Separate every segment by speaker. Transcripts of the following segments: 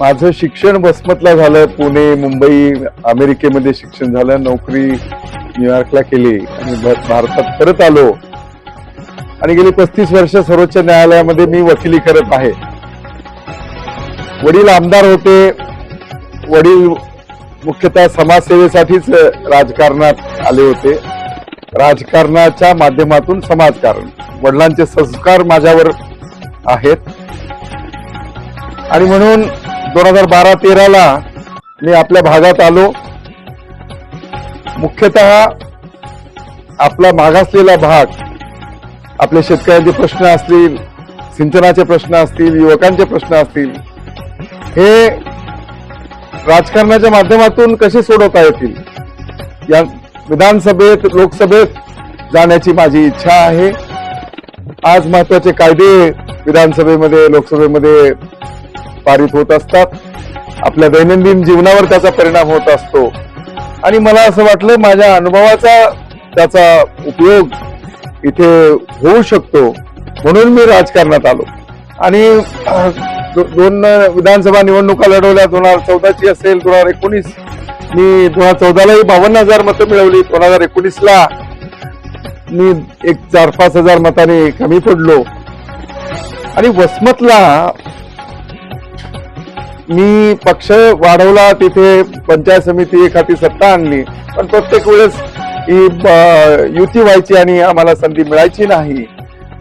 Speaker 1: माझं शिक्षण वसमतला झालं पुणे मुंबई अमेरिकेमध्ये शिक्षण झालं नोकरी न्यूयॉर्कला केली आणि भारतात परत आलो. आणि गेली पस्तीस वर्ष सर्वोच्च न्यायालयामध्ये मी वकिली करत आहे. वडील आमदार होते. वडील मुख्यतः समाजसेवेसाठीच राजकारणात आले होते. राजकारणाच्या माध्यमातून समाजकारण. वडिलांचे संस्कार माझ्यावर आहेत. आणि म्हणून दोन हजार बारा तेराला मी आपल्या भागात आलो. मुख्यतः आपला मागासलेला भाग आपल्या शेतकऱ्यांचे प्रश्न असतील सिंचनाचे प्रश्न असतील युवकांचे प्रश्न असतील हे राजकारणाच्या माध्यमातून कसे सोडवता येतील? या विधानसभेत लोकसभेत जाण्याची माझी इच्छा आहे. आज महत्त्वाचे कायदे विधानसभेमध्ये लोकसभेमध्ये पारित होत असतात. आपल्या दैनंदिन जीवनावर त्याचा परिणाम होत असतो. आणि मला असं वाटलं माझ्या अनुभवाचा त्याचा उपयोग इथे होऊ शकतो. म्हणून मी राजकारणात आलो. आणि दोन विधानसभा निवडणुका लढवल्या. दोन हजार चौदाची असेल दोन हजार एकोणीस. मी दोन हजार चौदालाही बावन्न हजार मतं मिळवली. दोन हजार एकोणीसला मी एक चार पाच हजार मताने कमी पडलो. आणि वसमतला मी पक्ष वाढवला तिथे पंचायत समिती एखादी सत्ता आणली. पण प्रत्येक वेळेस ही ब- युती व्हायची आणि आम्हाला संधी मिळायची नाही.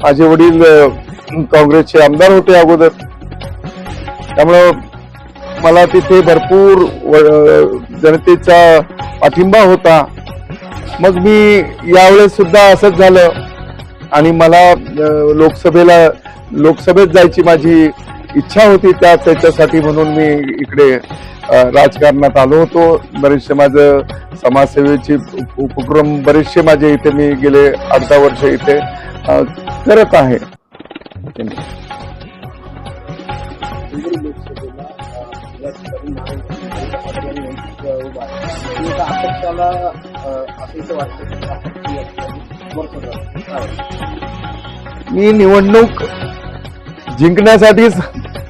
Speaker 1: माझे वडील काँग्रेसचे आमदार होते अगोदर. त्यामुळं मला तिथे भरपूर व- जनतेचा पाठिंबा होता. मग मी यावेळेस सुद्धा असंच झालं. आणि मला लोकसभेला लोकसभेत जायची माझी इच्छा होती त्या त्याच्यासाठी म्हणून मी इकडे राजकारणात आलो होतो. बरेचसे माझं समाजसेवेचे उपक्रम बरेचसे माझे इथे मी गेले अर्धा वर्ष इथे करत आहे. मी निवडणूक जिंकण्यासाठीच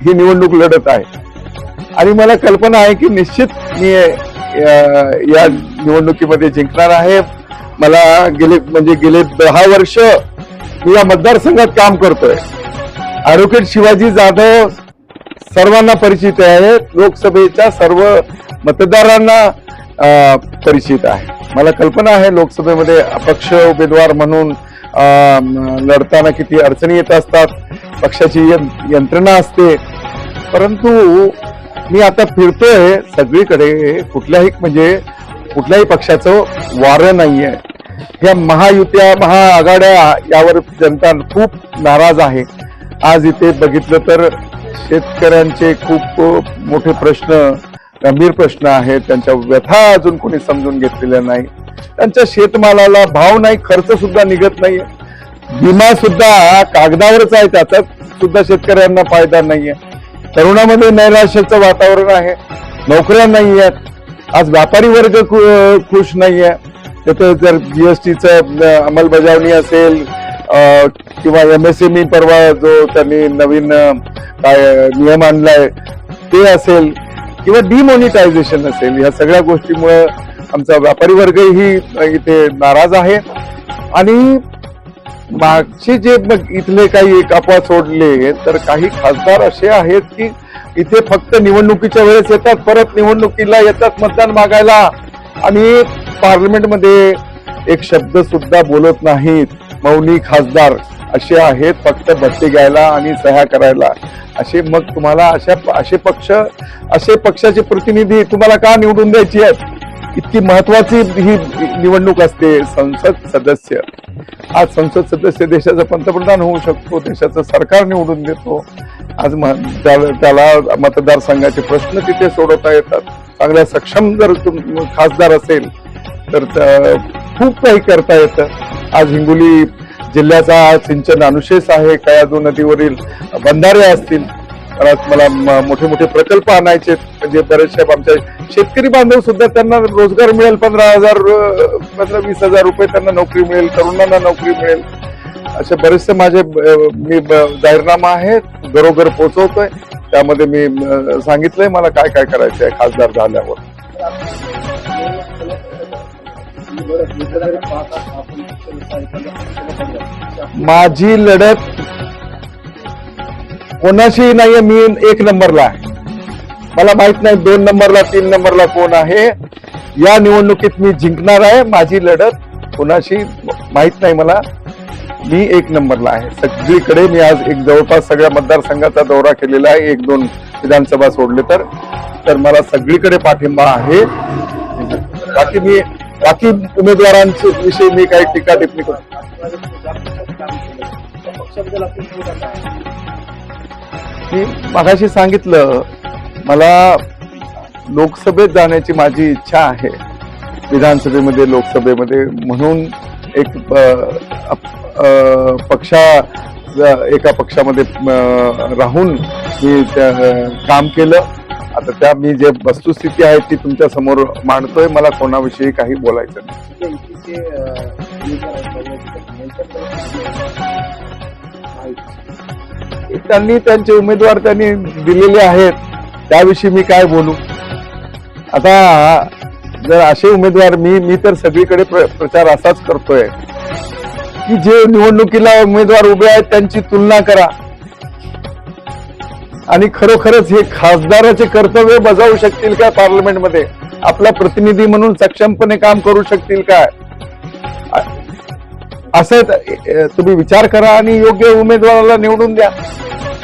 Speaker 1: ही निवडणूक लढत आहे. आणि मला कल्पना आहे की निश्चित मी या निवडणुकीमध्ये जिंकणार आहे. मला गेले म्हणजे गेले दहा वर्ष मी या मतदारसंघात काम करतोय. ऍडव्होकेट शिवाजी जाधव सर्वांना परिचित आहे. लोकसभेच्या सर्व मतदारांना परिचित आहे. मला कल्पना आहे लोकसभेमध्ये अपक्ष उमेदवार म्हणून लढताना किती अडचणी येत असतात. पक्षाची यंत्रणा असते. परंतु मी आता फिरतोय सगळीकडे. कुठल्याही म्हणजे कुठल्याही पक्षाचं वारं नाहीये. ह्या महायुत्या महाआघाड्या यावर जनता खूप नाराज आहे. आज इथे बघितलं तर शेतकऱ्यांचे खूप मोठे प्रश्न गंभीर प्रश्न आहेत. त्यांच्या व्यथा अजून कोणी समजून घेतलेल्या नाही. त्यांच्या शेतमालाला भाव नाही खर्च सुद्धा निघत नाहीये. विमा सुद्धा कागदावरच आहे त्याचा सुद्धा शेतकऱ्यांना फायदा नाहीये. तरुणामध्ये नैराश्याचं वातावरण आहे. नोकऱ्या नाही आहेत आज व्यापारी वर्ग खुश नाही आहे त्याचं जर जीएसटीचं अंमलबजावणी असेल अ, किंवा एमएसएमई परवा जो त्यांनी नवीन काय नियम आणलाय ते असेल किंवा डिमॉनिटायझेशन असेल या सगळ्या गोष्टीमुळे आमचा व्यापारी वर्गही इथे नाराज आहे. आणि मागचे जे मग इथले काही एक अपवा सोडले तर काही खासदार असे आहेत की इथे फक्त निवडणुकीच्या वेळेस येतात परत निवडणुकीला येतात मतदान मागायला. आणि पार्लमेंटमध्ये एक शब्द सुद्धा बोलत नाहीत. मौनी खासदार असे आहेत फक्त भट्टी घ्यायला आणि सह्या करायला. असे मग तुम्हाला अशा असे पक्ष असे पक्षाचे प्रतिनिधी तुम्हाला का निवडून द्यायची आहेत? इतकी महत्वाची ही निवडणूक असते संसद सदस्य. आज संसद सदस्य देशाचा पंतप्रधान होऊ शकतो देशाचं सरकार निवडून देतो. आज त्याला मतदारसंघाचे प्रश्न तिथे सोडवता येतात. चांगल्या सक्षम जर तुम- खासदार असेल तर खूप काही करता येतं. आज हिंगोली जिल्ह्याचा सिंचन अनुशेष आहे कयाजू नदीवरील बंधारे असतील परत मला मोठे मोठे प्रकल्प आणायचे म्हणजे बरेचसे आमच्या शेतकरी बांधव सुद्धा त्यांना रोजगार मिळेल पंधरा हजार मतलब पंधरा वीस हजार रुपये त्यांना नोकरी मिळेल तरुणांना नोकरी मिळेल. असे बरेचसे माझे मी जाहीरनामा आहे घरोघर पोहोचवतोय त्यामध्ये मी सांगितलंय मला काय काय करायचं आहे खासदार झाल्यावर. माझी लढत कोणाशी नाहीये मी एक नंबरला आहे. मला माहीत नाही दोन नंबरला तीन नंबरला कोण आहे. या निवडणुकीत मी जिंकणार आहे माझी लढत कोणाशी माहीत नाही मला. मी एक नंबरला आहे. सगळीकडे मी आज एक जवळपास सगळ्या मतदारसंघाचा दौरा केलेला आहे. एक दोन विधानसभा सोडले तर. तर मला सगळीकडे पाठिंबा आहे. बाकी मी बाकी उमेदवारांच्या विषयी मी काही टीका टिप्पणी करतो मी मगाशी सांगितलं मला लोकसभेत जाण्याची माझी इच्छा आहे. विधानसभेमध्ये लोकसभेमध्ये म्हणून एक पक्षा एका पक्षामध्ये राहून मी काम केलं. आता त्या मी जे वस्तुस्थिती आहे ती तुमच्यासमोर मांडतोय मला कोणाविषयी काही बोलायचं नाही. त्यांनी त्यांचे उमेदवार त्यांनी दिलेले आहेत त्याविषयी मी काय बोलू? आता जर असे उमेदवार मी मी तर सगळीकडे प्र- प्रचार असाच करतोय. की जे निवडणुकीला उमेदवार उभे आहेत त्यांची तुलना करा. आणि खरोखरच हे खासदाराचे कर्तव्य बजावू शकतील काय पार्लमेंटमध्ये आपला प्रतिनिधी म्हणून सक्षमपणे काम करू शकतील काय असं तुम्ही विचार करा आणि योग्य उमेदवाराला निवडून द्या.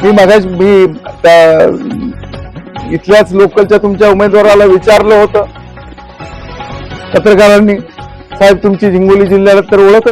Speaker 1: मी मगाच मी त्या इथल्याच लोकलच्या तुमच्या उमेदवाराला विचारलं होतं. पत्रकारांनी. साहेब तुमची हिंगोली जिल्ह्याला तर ओळख